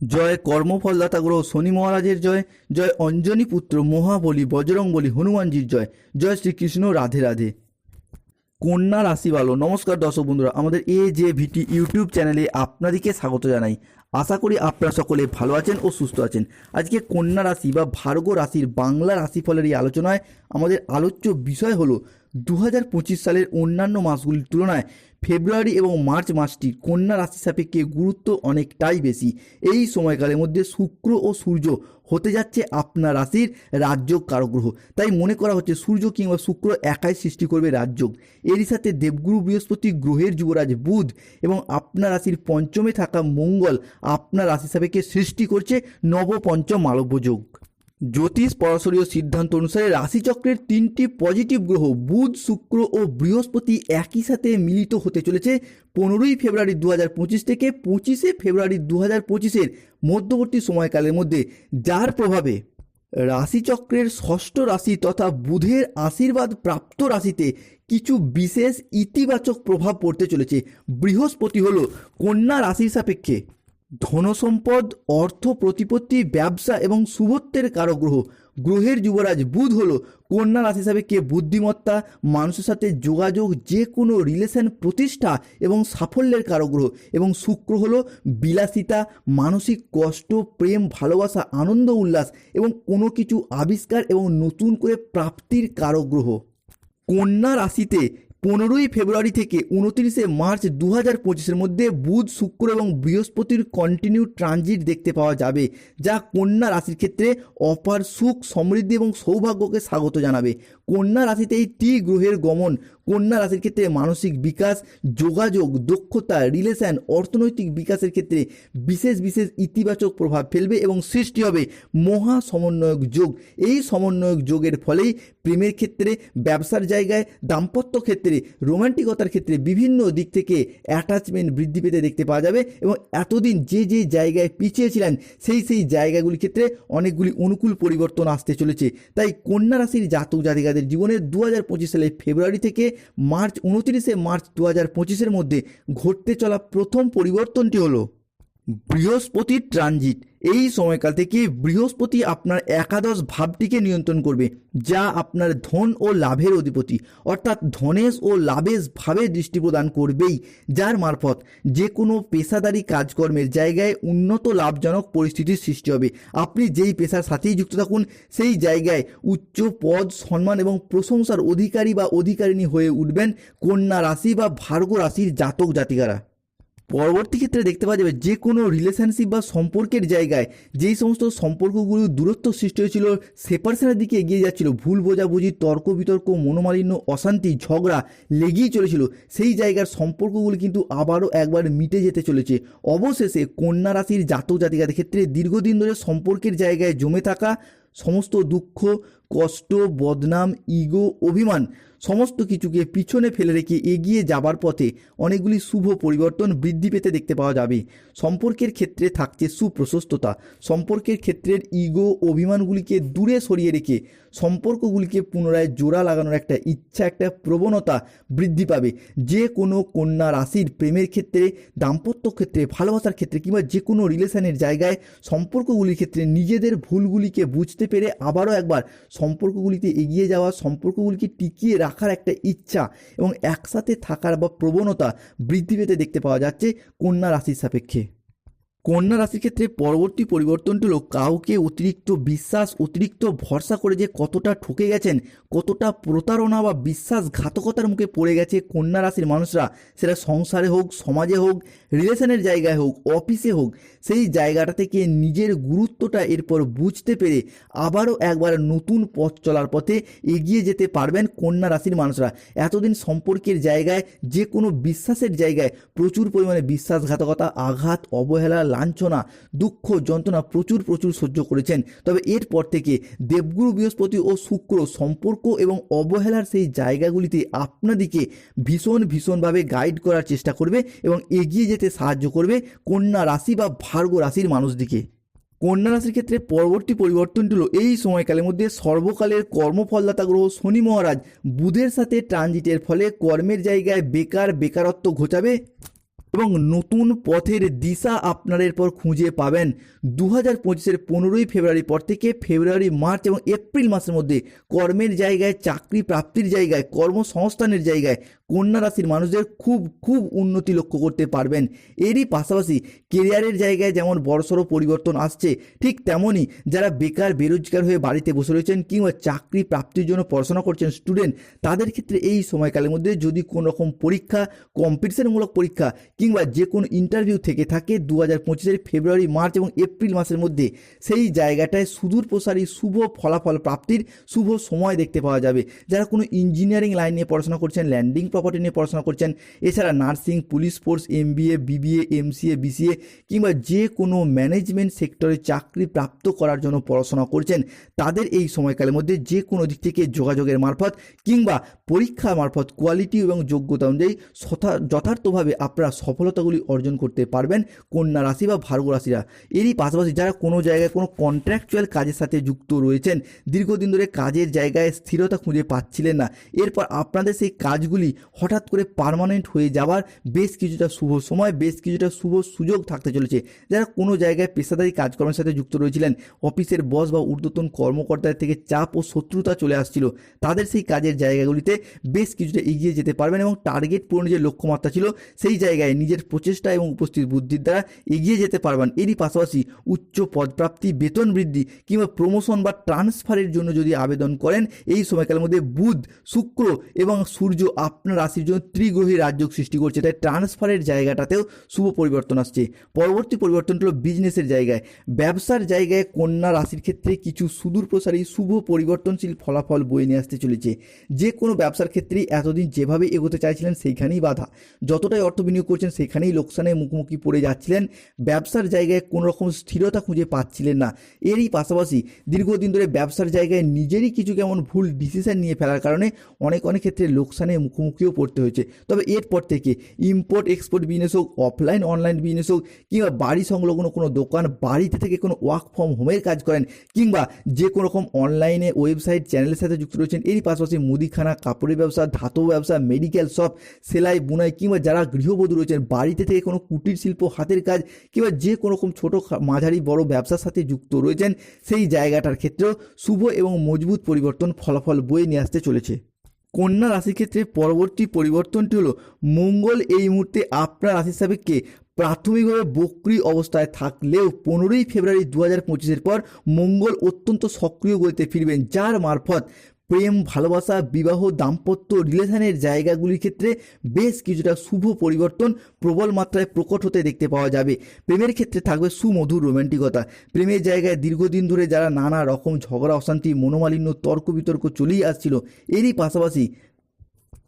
জয় কর্মফলদাতা গ্রহ শনি মহারাজের জয় জয় অঞ্জনী পুত্র মহাবলী বজরং বলী হনুমানজির জয় জয় শ্রীকৃষ্ণ রাধে রাধে। কন্যা রাশি ভালো নমস্কার দর্শক বন্ধুরা, আমাদের এ যে ভিটি ইউটিউব চ্যানেলে আপনাদেরকে স্বাগত জানাই। আশা করি আপনারা সকলে ভালো আছেন ও সুস্থ আছেন। আজকে কন্যা রাশি বা ভার্গ রাশির বাংলা রাশিফলের এই আলোচনায় আমাদের আলোচ্য বিষয় হলো দু হাজার পঁচিশ সালের অন্যান্য মাসগুলির তুলনায় ফেব্রুয়ারি এবং মার্চ মাসটি কন্যা রাশি সাপেক্ষে গুরুত্ব অনেকটাই বেশি। এই সময়কালের মধ্যে শুক্র ও সূর্য হতে যাচ্ছে আপনার রাশির রাজযোগ কারগ্রহ তাই মনে করা হচ্ছে সূর্য কিংবা শুক্র একাই সৃষ্টি করবে রাজযোগ এরই সাথে দেবগুরু বৃহস্পতি গ্রহের যুবরাজ বুধ এবং আপনার রাশির পঞ্চমে থাকা মঙ্গল আপনার রাশি সাপেক্ষে সৃষ্টি করছে নবপঞ্চম মালব্য যোগ। জ্যোতিষ পরাশরীয় সিদ্ধান্ত অনুসারে রাশিচক্রের তিনটি পজিটিভ গ্রহ, বুধ, শুক্র ও বৃহস্পতি একই সাথে মিলিত হতে চলেছে পনেরোই ফেব্রুয়ারি দু হাজার পঁচিশ থেকে পঁচিশে ফেব্রুয়ারি দু হাজার পঁচিশের মধ্যবর্তী সময়কালের মধ্যে, যার প্রভাবে রাশিচক্রের ষষ্ঠ রাশি তথা বুধের আশীর্বাদ প্রাপ্ত রাশিতে কিছু বিশেষ ইতিবাচক প্রভাব পড়তে চলেছে। বৃহস্পতি হল কন্যা রাশির সাপেক্ষে। ধনসম্পদ, অর্থ প্রতিপত্তি, ব্যবসা এবং শুভত্বের কারক গ্রহ গ্রহের যুবরাজ বুধ হল কন্যা রাশি হিসাবে কে বুদ্ধিমত্তা, মানুষের সাথে যোগাযোগ যে কোনো রিলেশন প্রতিষ্ঠা এবং সাফল্যের কারক গ্রহ এবং শুক্র হল বিলাসিতা, মানসিক কষ্ট, প্রেম, ভালোবাসা, আনন্দ, উল্লাস এবং কোনো কিছু আবিষ্কার এবং নতুন করে প্রাপ্তির কারক গ্রহ কন্যা রাশিতে পনেরোই ফেব্রুয়ারি থেকে উনত্রিশে মার্চ দু হাজার পঁচিশের মধ্যে বুধ, শুক্র এবং বৃহস্পতির কন্টিনিউ ট্রানজিট দেখতে পাওয়া যাবে, যা কন্যা রাশির ক্ষেত্রে অপার সুখ, সমৃদ্ধি এবং সৌভাগ্যকে স্বাগত জানাবে। কন্যা রাশিতে এই টি গ্রহের গমন। কন্যা রাশির ক্ষেত্রে মানসিক বিকাশ, যোগাযোগ, দক্ষতা রিলেশন অর্থনৈতিক বিকাশের ক্ষেত্রে বিশেষ বিশেষ ইতিবাচক প্রভাব ফেলবে এবং সৃষ্টি হবে মহা সমন্বয়ক যোগ। এই সমন্বয়ক যোগের ফলেই প্রেমের ক্ষেত্রে, ব্যবসার জায়গায়, দাম্পত্য ক্ষেত্রে, রোমান্টিকতার ক্ষেত্রে বিভিন্ন দিক থেকে অ্যাটাচমেন্ট বৃদ্ধি পেতে দেখতে পাওয়া যাবে এবং এতদিন যে যে জায়গায় পিছিয়ে ছিলেন সেই সেই জায়গাগুলির ক্ষেত্রে অনেকগুলি অনুকূল পরিবর্তন আসতে চলেছে। তাই কন্যা রাশির জাতক জাতিকাদের জীবনে দু হাজার পঁচিশ সালে ফেব্রুয়ারি থেকে মার্চ উনত্রিশে মার্চ দু হাজার পঁচিশের মধ্যে ঘটতে চলা প্রথম পরিবর্তনটি হলো বৃহস্পতির ট্রানজিট। এই সময়কাল থেকে বৃহস্পতি আপনার একাদশ ভাবটিকে নিয়ন্ত্রণ করবে, যা আপনার ধন ও লাভের অধিপতি, অর্থাৎ ধনেশ ও লাভেশ ভাবে দৃষ্টি প্রদান করবেই, যার মারফত যে কোনো পেশাদারি কাজকর্মের জায়গায় উন্নত লাভজনক পরিস্থিতির সৃষ্টি হবে। আপনি যেই পেশার সাথেই যুক্ত থাকুন, সেই জায়গায় উচ্চ পদ, সম্মান এবং প্রশংসার অধিকারী বা অধিকারিণী হয়ে উঠবেন কন্যা রাশি বা ভার্গ রাশির জাতক জাতিকারা। পরবর্তী ক্ষেত্রে দেখতে পাওয়া যাবে যে কোনো রিলেশনশিপ বা সম্পর্কের জায়গায় যেই সমস্ত সম্পর্কগুলো দূরত্ব সৃষ্টি হয়েছিল সেপারেশনের দিকে এগিয়ে যাচ্ছিল। ভুল বোঝাবুঝি, তর্ক বিতর্ক, মনোমালিন্য, অশান্তি, ঝগড়া লেগেই চলেছিল। সেই জায়গার সম্পর্কগুলো কিন্তু আবারও একবার মিটে যেতে চলেছে। অবশেষে কন্যা রাশির জাতক জাতিকাদের ক্ষেত্রে দীর্ঘদিন ধরে সম্পর্কের জায়গায় জমে থাকা সমস্ত দুঃখ, কষ্ট, বদনাম, ইগো, অভিমান সমস্ত কিছুকে পিছনে ফেলে রেখে এগিয়ে যাবার পথে অনেকগুলি শুভ পরিবর্তন বৃদ্ধি পেতে দেখতে পাওয়া যাবে। সম্পর্কের ক্ষেত্রে থাকছে সুপ্রশস্ততা। সম্পর্কের ক্ষেত্রের ইগো, অভিমানগুলিকে দূরে সরিয়ে রেখে সম্পর্কগুলিকে পুনরায় জোড়া লাগানোর একটা ইচ্ছা, একটা প্রবণতা বৃদ্ধি পাবে। যে কোনো কন্যা রাশির প্রেমের ক্ষেত্রে, দাম্পত্য ক্ষেত্রে, ভালোবাসার ক্ষেত্রে কিংবা যে কোনো রিলেশনের জায়গায় সম্পর্কগুলির ক্ষেত্রে নিজেদের ভুলগুলিকে বুঝতে পেরে আবারও একবার সম্পর্কগুলিতে এগিয়ে যাওয়া, সম্পর্কগুলিকে টিকিয়ে রাখার একটা ইচ্ছা এবং একসাথে থাকার বা প্রবণতা বৃদ্ধি পেতে দেখতে পাওয়া যাচ্ছে কন্যা রাশির সাপেক্ষে। কন্যা রাশির ক্ষেত্রে পরবর্তী পরিবর্তনটি হলো কাউকে অতিরিক্ত বিশ্বাস, অতিরিক্ত ভরসা করে যে কতটা ঠকে গেছেন, কতটা প্রতারণা বা বিশ্বাসঘাতকতার মুখে পড়ে গেছে কন্যা রাশির মানুষরা। সেটা সংসারে হোক, সমাজে হোক, রিলেশনের জায়গায় হোক, অফিসে হোক, সেই জায়গাটা থেকে নিজের গুরুত্বটা এরপর বুঝতে পেরে আবারও একবার নতুন পথ চলার পথে এগিয়ে যেতে পারবেন কন্যা রাশির মানুষরা। এতদিন সম্পর্কের জায়গায় যে কোনো বিশ্বাসের জায়গায় প্রচুর পরিমাণে বিশ্বাসঘাতকতা, আঘাত, অবহেলা লাঞ্ছনা, দুঃখ, যন্ত্রণা প্রচুর প্রচুর সহ্য করেছেন। তবে এরপর থেকে দেবগুরু বৃহস্পতি ও শুক্র সম্পর্ক এবং অবহেলার সেই জায়গাগুলিতে আপনাদিকে ভীষণ, ভীষণভাবে গাইড করার চেষ্টা করবে এবং এগিয়ে যেতে সাহায্য করবে কন্যা রাশি বা ভার্গ রাশির মানুষদিকে। কন্যা রাশির ক্ষেত্রে পরবর্তী পরিবর্তনটি হলো এই সময়কালের মধ্যে সর্বকালের কর্মফলদাতা গ্রহ শনি মহারাজ বুধের সাথে ট্রানজিটের ফলে কর্মের জায়গায় বেকার, বেকারত্ব ঘোচাবে। এবং নতুন পথের দিশা আপনারা এরপর খুঁজে পাবেন। দু হাজার পঁচিশের পনেরোই ফেব্রুয়ারি পর থেকে ফেব্রুয়ারি, মার্চ এবং এপ্রিল মাসের মধ্যে কর্মের জায়গায়, চাকরি প্রাপ্তির জায়গায়, কর্মসংস্থানের জায়গায় কন্যা রাশির মানুষদের খুব খুব উন্নতি লক্ষ্য করতে পারবেন। এরই পাশাপাশি কেরিয়ারের জায়গায় যেমন বড়সড় পরিবর্তন আসছে, ঠিক তেমনই যারা বেকার, বেরোজগার হয়ে বাড়িতে বসে রয়েছেন কিংবা চাকরি প্রাপ্তির জন্য পড়াশোনা করছেন স্টুডেন্ট তাদের ক্ষেত্রে এই সময়কালের মধ্যে যদি কোনো রকম পরীক্ষা কম্পিটিশনমূলক পরীক্ষা কিংবা যে কোনো ইন্টারভিউ থেকে থাকে দু হাজার পঁচিশের ফেব্রুয়ারি, মার্চ এবং এপ্রিল মাসের মধ্যে সেই জায়গাটায় সুদূর প্রসারী শুভ ফলাফল প্রাপ্তির শুভ সময় দেখতে পাওয়া যাবে। যারা কোনো ইঞ্জিনিয়ারিং লাইন নিয়ে পড়াশোনা করছেন ল্যান্ডিং প্রপার্টি নিয়ে পড়াশোনা করছেন, এছাড়া nursing police force MBA BBA MCA BCA কিংবা যে কোনো ম্যানেজমেন্ট সেক্টরে চাকরি প্রাপ্ত করার জন্য পড়াশোনা করছেন, তাদের এই সময়কালের মধ্যে যে কোনো দিক থেকে যোগাযোগের মারফত কিংবা পরীক্ষা মারফত কোয়ালিটি এবং যোগ্যতা অনুযায়ী যথার্থভাবে আপনারা সফলতাগুলি অর্জন করতে পারবেন কন্যা রাশি বা ভার্গ রাশিরা। এরই পাশাপাশি যারা কোনো জায়গায় কোনো কন্ট্রাকচুয়াল কাজের সাথে যুক্ত রয়েছেন, দীর্ঘদিন ধরে কাজের জায়গায় স্থিরতা খুঁজে পাচ্ছিলেন না। এরপর আপনাদের সেই কাজগুলি হঠাৎ করে পার্মানেন্ট হয়ে যাওয়ার বেশ কিছুটা শুভ সময়, বেশ কিছুটা শুভ সুযোগ থাকতে চলেছে। যারা কোনো জায়গায় পেশাদারি কাজকর্মের সাথে যুক্ত রয়েছিলেন, অফিসের বস বা ঊর্ধ্বতন কর্মকর্তাদের থেকে চাপ ও শত্রুতা চলে আসছিল, তাদের সেই কাজের জায়গাগুলিতে বেশ কিছুটা এগিয়ে যেতে পারবেন এবং টার্গেট পূরণের যে লক্ষ্যমাত্রা ছিল, সেই জায়গায় নিজের প্রচেষ্টা এবং উপস্থিত বুদ্ধির দ্বারা এগিয়ে যেতে পারবেন। এরই পাশাপাশি উচ্চ পদপ্রাপ্তি, বেতন বৃদ্ধি কিংবা প্রমোশন বা ট্রান্সফারের জন্য যদি আবেদন করেন, এই সময়কালের মধ্যে বুধ, শুক্র এবং সূর্য আপনার রাশির জন্য ত্রিগ্রহী রাজযোগ সৃষ্টি করছে। তাই ট্রান্সফারের জায়গাটাতেও শুভ পরিবর্তন আসছে। পরবর্তী পরিবর্তন হলো বিজনেসের জায়গায়। ব্যবসার জায়গায় কন্যা রাশির ক্ষেত্রে কিছু সুদূর প্রসারী শুভ পরিবর্তনশীল ফলাফল বয়ে নিয়ে আসতে চলেছে। যে কোনো ব্যবসার ক্ষেত্রেই এতদিন যেভাবে এগোতে চাইছিলেন সেইখানেই বাধা। যতটাই অর্থ বিনিয়োগ করছেন সেখানেই লোকসানের মুখোমুখি পড়ে যাচ্ছিলেন। ব্যবসার জায়গায় কোনো রকম স্থিরতা খুঁজে পাচ্ছিলেন না। এরই পাশাপাশি দীর্ঘদিন ধরে ব্যবসার জায়গায় নিজেরই কিছু কেমন ভুল ডিসিশন নিয়ে ফেলার কারণে অনেক অনেক ক্ষেত্রে লোকসানের মুখোমুখিও পড়তে হয়েছে। তবে এরপর থেকে ইম্পোর্ট এক্সপোর্ট বিজনেস হোক অফলাইন অনলাইন বিজনেস হোক, কিংবা বাড়ি সংলগ্ন কোনো দোকান, বাড়িতে থেকে কোনো ওয়ার্ক ফ্রম হোমের কাজ করেন, কিংবা যে কোনো রকম অনলাইনে ওয়েবসাইট চ্যানেলের সাথে যুক্ত রয়েছেন, এরই পাশাপাশি মুদিখানা, কাপড়ের ব্যবসা, ধাতব ব্যবসা মেডিকেল শপ সেলাই, বুনাই, কিংবা যারা গৃহবধূ রয়েছেন বাড়িতে থেকে কোনো কুটির শিল্প, হাতের কাজ কিংবা যে কোনো রকম ছোটো মাঝারি বড় ব্যবসার সাথে যুক্ত রয়েছেন, সেই জায়গাটার ক্ষেত্রেও শুভ এবং মজবুত পরিবর্তন ফলাফল বয়ে নিয়ে আসতে চলেছে। কন্যা রাশির ক্ষেত্রে পরবর্তী পরিবর্তনটি হলো, মঙ্গল এই মুহূর্তে আপনার রাশির সাপেক্ষে প্রাথমিকভাবে বক্রি অবস্থায় থাকলেও পনেরোই ফেব্রুয়ারি দু হাজার পঁচিশের পর মঙ্গল অত্যন্ত সক্রিয় গতিতে ফিরবেন, যার মারফত প্রেম, ভালোবাসা, বিবাহ, দাম্পত্য, রিলেশনের জায়গাগুলির ক্ষেত্রে বেশ কিছুটা শুভ পরিবর্তন প্রবল মাত্রায় প্রকট হতে দেখতে পাওয়া যাবে। প্রেমের ক্ষেত্রে থাকবে সুমধুর রোম্যান্টিকতা প্রেমের জায়গায় দীর্ঘদিন ধরে যারা নানা রকম ঝগড়া, অশান্তি, মনোমালিন্য তর্ক বিতর্ক চলেই আসছিল, এরই পাশাপাশি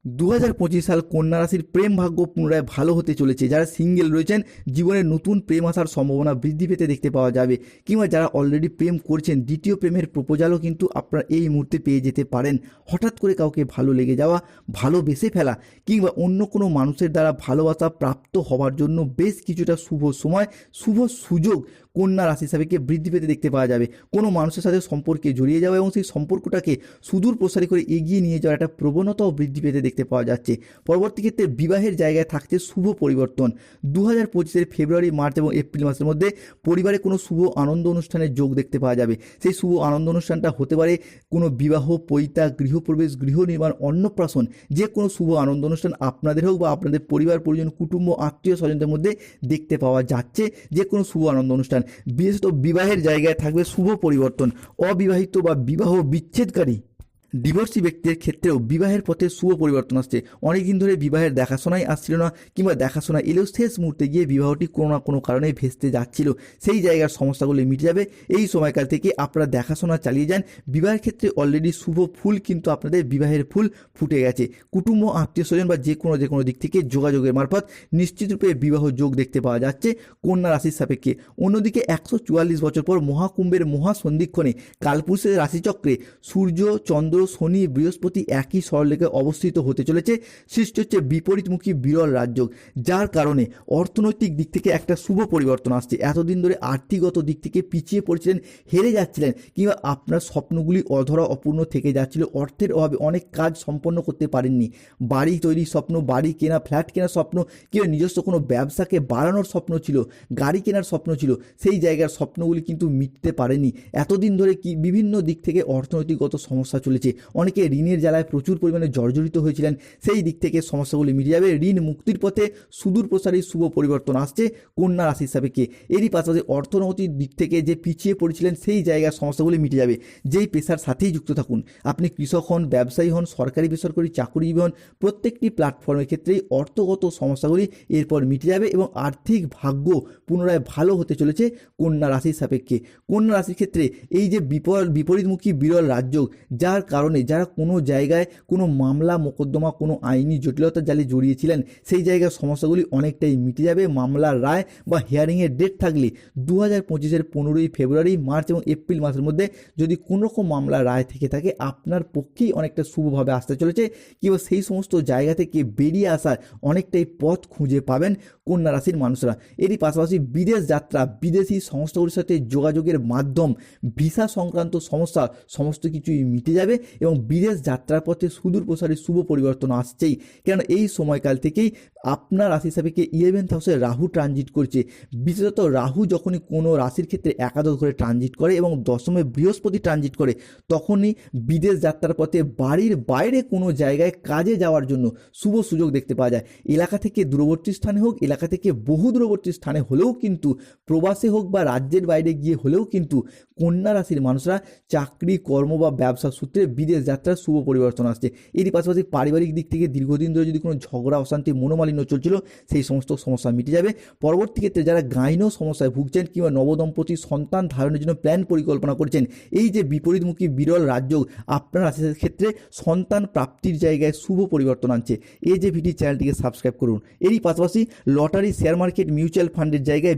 দু হাজার পঁচিশ সাল কন্যা রাশির প্রেম ভাগ্য পুনরায় ভালো হতে চলেছে। যারা সিঙ্গেল রয়েছেন, জীবনে নতুন প্রেম আসার সম্ভাবনা বৃদ্ধি পেতে দেখতে পাওয়া যাবে। কিংবা যারা অলরেডি প্রেম করছেন, দ্বিতীয় প্রেমের প্রপোজালও কিন্তু আপনারা এই মুহূর্তে পেয়ে যেতে পারেন। হঠাৎ করে কাউকে ভালো লেগে যাওয়া ভালোবেসে ফেলা, কিংবা অন্য কোনো মানুষের দ্বারা ভালোবাসা প্রাপ্ত হওয়ার জন্য বেশ কিছুটা শুভ সময়, শুভ সুযোগ কন্যা রাশি সাপেক্ষে বৃদ্ধি পেতে দেখতে পাওয়া যাবে। কোনো মানুষের সাথে সম্পর্কে জড়িয়ে যাওয়া এবং সেই সম্পর্কটাকে সুদূর প্রসারী করে এগিয়ে নিয়ে যাওয়ার একটা প্রবণতাও বৃদ্ধি পেতে দেখতে পাওয়া যাচ্ছে। পরবর্তী ক্ষেত্রে বিবাহের জায়গায় থাকছে শুভ পরিবর্তন। দু হাজার পঁচিশের ফেব্রুয়ারি, মার্চ এবং এপ্রিল মাসের মধ্যে পরিবারে কোনো শুভ আনন্দ অনুষ্ঠানের যোগ দেখতে পাওয়া যাবে। সেই শুভ আনন্দ অনুষ্ঠানটা হতে পারে কোনো বিবাহ, পৈতা, গৃহপ্রবেশ, গৃহ নির্মাণ, অন্নপ্রাশন, যে কোনো শুভ আনন্দ অনুষ্ঠান আপনাদের হোক বা আপনাদের পরিবার, পরিজন, কুটুম্ব, আত্মীয় স্বজনদের মধ্যে দেখতে পাওয়া যাচ্ছে। যে কোনো শুভ আনন্দ অনুষ্ঠান। বিশেষত বিবাহের জায়গায় থাকবে শুভ পরিবর্তন অবিবাহিত বা বিবাহ বিচ্ছেদকারী। ডিভোর্সি ব্যক্তির ক্ষেত্রেও বিবাহের পথে শুভ পরিবর্তন আসছে। অনেকদিন ধরে বিবাহের দেখাশোনাই আসছিল না, কিংবা দেখাশোনা এলেও শেষ মুহূর্তে গিয়ে বিবাহটি কোনো না কোনো কারণে ভেস্তে যাচ্ছিল। সেই জায়গার সমস্যাগুলি মিটে যাবে। এই সময়কাল থেকে আপনারা দেখাশোনা চালিয়ে যান। বিবাহের ক্ষেত্রে অলরেডি শুভ ফুল কিন্তু আপনাদের বিবাহের ফুল ফুটে গেছে। কুটুম্ব আত্মীয় স্বজন বা যে কোনো যে কোনো দিক থেকে যোগাযোগের মারফত নিশ্চিতরূপে বিবাহ যোগ দেখতে পাওয়া যাচ্ছে কন্যা রাশির সাপেক্ষে। অন্যদিকে একশো চুয়াল্লিশ বছর পর মহাকুম্ভের মহাসন্ধিক্ষণে কালপুরুষের রাশিচক্রে সূর্য, চন্দ্র বন্ধুরা শনি, বৃহস্পতি একই সরলেখে অবস্থিত হতে চলেছে। সৃষ্টি হচ্ছে বিপরীতমুখী বিরল রাজ্য যার কারণে অর্থনৈতিক দিক থেকে একটা শুভ পরিবর্তন আসছে। এতদিন ধরে আর্থিকগত দিক থেকে পিছিয়ে পড়ছিলেন, হেরে যাচ্ছিলেন কিংবা আপনার স্বপ্নগুলি অধরা অপূর্ণ থেকে যাচ্ছিল। অর্থের অভাবে অনেক কাজ সম্পন্ন করতে পারেননি। বাড়ি তৈরির স্বপ্ন, বাড়ি কেনা, ফ্ল্যাট কেনার স্বপ্ন কিংবা নিজস্ব কোনো ব্যবসাকে বাড়ানোর স্বপ্ন ছিল, গাড়ি কেনার স্বপ্ন ছিল, সেই জায়গার স্বপ্নগুলি কিন্তু মিটতে পারেনি। এতদিন ধরে কি বিভিন্ন দিক থেকে অর্থনৈতিকগত সমস্যা চলেছে। অনেকে ঋণের জ্বালায় প্রচুর পরিমাণে জর্জরিত হয়েছিলেন। সেই দিক থেকে সমস্যাগুলি মিটে যাবে। ঋণ মুক্তির পথে সুদূর প্রসারী শুভ পরিবর্তন আসছে কন্যা রাশি সাপেক্ষে এরই পাশাপাশি অর্থনৈতিক দিক থেকে যে পিছিয়ে পড়েছিলেন সেই জায়গার সমস্যাগুলি মিটে যাবে। যেই পেশার সাথেই যুক্ত থাকুন। আপনি কৃষক হন, ব্যবসায়ী হন, সরকারি বেসরকারি চাকুরিজীবী হন, প্রত্যেকটি প্ল্যাটফর্মের ক্ষেত্রেই অর্থগত সমস্যাগুলি এরপর মিটে যাবে এবং আর্থিক ভাগ্য পুনরায় ভালো হতে চলেছে কন্যা রাশির সাপেক্ষে কন্যা রাশির ক্ষেত্রে এই যে বিপর, বিপরীতমুখী বিরল রাজ্য যার কারণে যারা কোনো জায়গায় কোনো মামলা, মোকদ্দমা, কোনো আইনি জটিলতা জালে জড়িয়েছিলেন, সেই জায়গার সমস্যাগুলি অনেকটাই মিটে যাবে। মামলার রায় বা হিয়ারিংয়ের ডেট থাকলে দু হাজার পঁচিশের পনেরোই ফেব্রুয়ারি, মার্চ এবং এপ্রিল মাসের মধ্যে যদি কোনো রকম মামলা রায় থেকে থাকে, আপনার পক্ষেই অনেকটা শুভভাবে আসতে চলেছে। কিংবা সেই সমস্ত জায়গা থেকে বেরিয়ে আসার অনেকটাই পথ খুঁজে পাবেন কন্যা রাশির মানুষরা। এরই পাশাপাশি বিদেশ যাত্রা, বিদেশি সংস্থাগুলির সাথে যোগাযোগের মাধ্যম, ভিসা সংক্রান্ত সমস্যা, সমস্ত কিছুই মিটে যাবে। এবং বিদেশ যাত্রার পথে সুদূর প্রসারী শুভ পরিবর্তন আসছেই। কেন এই সময়কাল থেকেই আপনার রাশি সাপেক্ষে ইলেভেন্থ হাউসে রাহু ট্রানজিট করছে। বিশেষত রাহু যখনই কোনো রাশির ক্ষেত্রে একাদশ ঘরে ট্রানজিট করে এবং দশমে বৃহস্পতি ট্রানজিট করে, তখনই বিদেশ যাত্রার পথে বাড়ির বাইরে কোনো জায়গায় কাজে যাওয়ার জন্য শুভ সুযোগ দেখতে পাওয়া যায়। এলাকা থেকে দূরবর্তী স্থানে হোক, এলাকা থেকে বহু দূরবর্তী স্থানে হলেও কিন্তু, প্রবাসে হোক বা রাজ্যের বাইরে গিয়ে হলেও কিন্তু কন্যা রাশির মানুষরা চাকরি, কর্ম বা ব্যবসা সূত্রে বিদেশ যাত্রার শুভ পরিবর্তন আসছে। এরই পাশাপাশি পারিবারিক দিক থেকে দীর্ঘদিন ধরে যদি কোনো ঝগড়া, অশান্তি, মনোমালিন্য চলছিল, সেই সমস্ত সমস্যা মিটে যাবে। পরবর্তী ক্ষেত্রে যারা গাইন সমস্যায় ভুগছেন কিংবা নবদম্পতি সন্তান ধারণের জন্য প্ল্যান পরিকল্পনা করছেন, এই যে বিপরীতমুখী বিরল রাজ্য আপনার ক্ষেত্রে সন্তান প্রাপ্তির জায়গায় শুভ পরিবর্তন আনছে। এই যে ভিডি চ্যানেলটিকে সাবস্ক্রাইব করুন। এরই পাশাপাশি লটারি শেয়ার মার্কেট মিউচুয়াল ফান্ডের জায়গায়